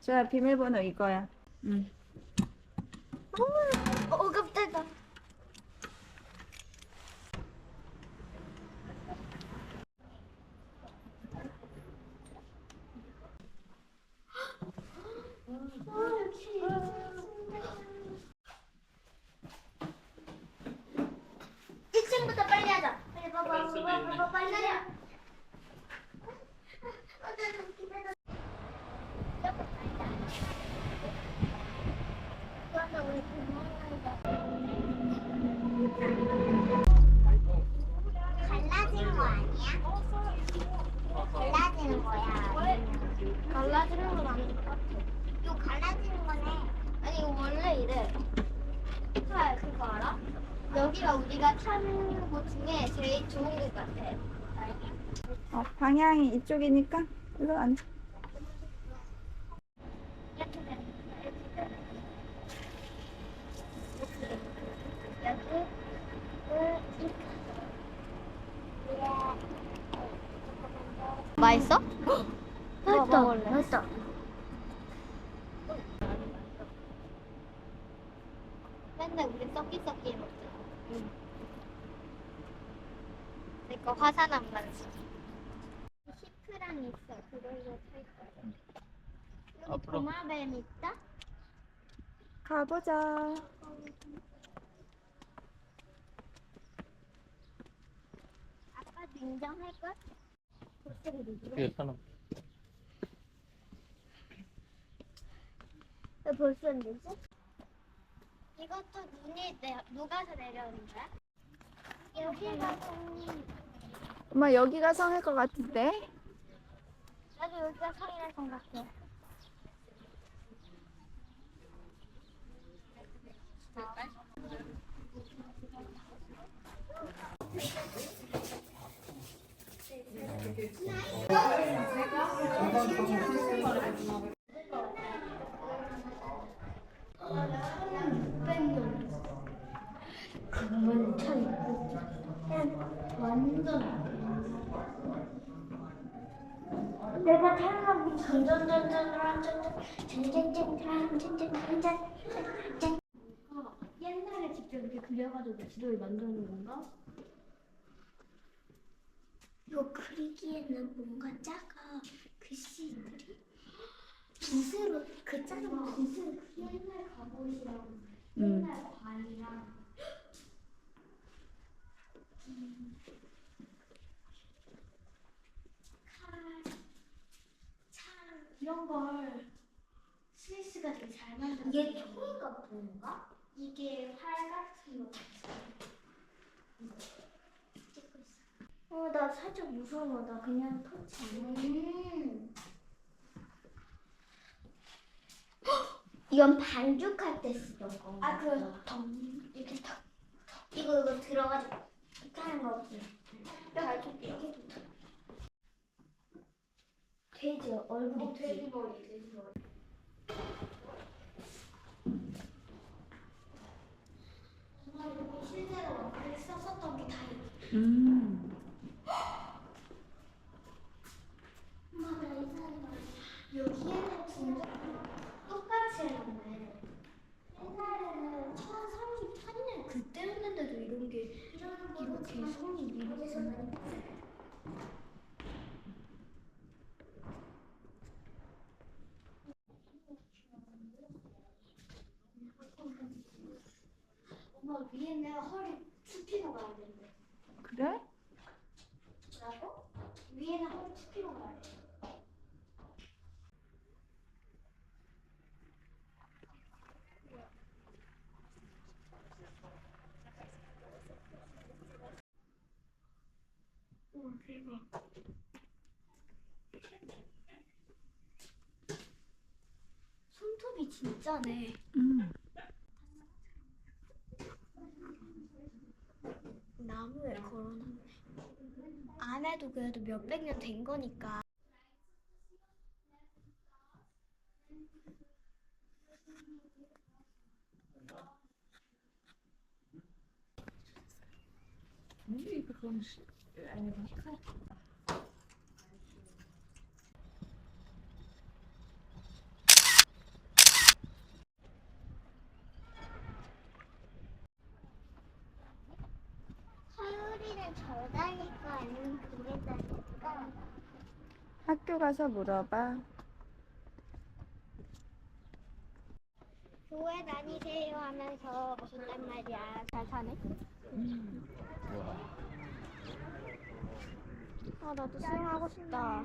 자, 비밀번호 이거야. 응. 어, 어 깜짝이야. 일층부터 빨리 하자. 빨리 봐봐, 봐봐, 봐봐, 빨리 내려. 갈라진 거 아니야? 갈라지는 거야. 갈라지는 건 아닌 것 같아. 이거 갈라지는 거네. 아니 이거 원래 이래. 아 그거 알아? 여기가 우리가 타는 곳 중에 제일 좋은 것 같아. 어, 방향이 이쪽이니까 일로 앉아. 이렇게 돼. 이렇게 돼. 여기, 여기, 맛있어? 맛있다. 맛있다. 맨날 우리 썩기 썩기 해 먹잖아. 응. 내거 화산 안 만지. 히프랑 있어. 그걸로 탈 거야. 여기 앞으로. 도마뱀 있다? 가보자. 아빠 인정할 걸? 예, 사람. 왜 벌써 늦지? 이것도 눈이 내, 녹아서 내려오는 거야? 여기가 성이 엄마 여기가 성일 것 같은데? 나도 여기가 성이라 생각해 내가 태어나고 전전전전을 한전전 젠젠젠 한젠젠 한젠 옛날에 직접 이렇게 그려가지고 지도를 만드는 건가? 이거 그리기에는 뭔가 작아. 글씨들이. 붓으로 그 작은 붓을 옛날 갑옷이랑 음. 옛날 과이랑 이런 걸 스위스가 되게 잘 만들어. 이게 총인 같은 건가? 이게 활 같은 거 같아. 찍고 있어. 어, 나 살짝 무서워. 나 그냥 터치 안 해. 음. 이건 반죽할 때 쓰던 거. 아, 그 덩, 이렇게 턱, 턱. 이거 이거 들어가지고 이렇게 하는 거 없지? 반죽 이렇게 돼지 얼굴 어, 돼지 머리, 돼지 머리. 실제로 글 썼었던 게다 있어. 음. 엄마 나 이상한 거 여기에는 진짜 똑같이 해놨네. 옛날에는 1034년 그때였는데도 이런 게 이렇게 손이 이렇게 장난이 엄마 위에는 허리 수피로 가야 된대. 그래? 뭐라고? 위에는 허리 수피로 가야 돼. 우와 대박. 손톱이 진짜네. 음. 아무래 결혼 안 해도 그래도 몇백 년 된 거니까. Nee, ik begon eigenlijk niet 아니면 그게? 학교 가서 물어봐. 교회 다니세요 하면서 준단 말이야. 잘 사네. 아 나도 수영하고 싶다.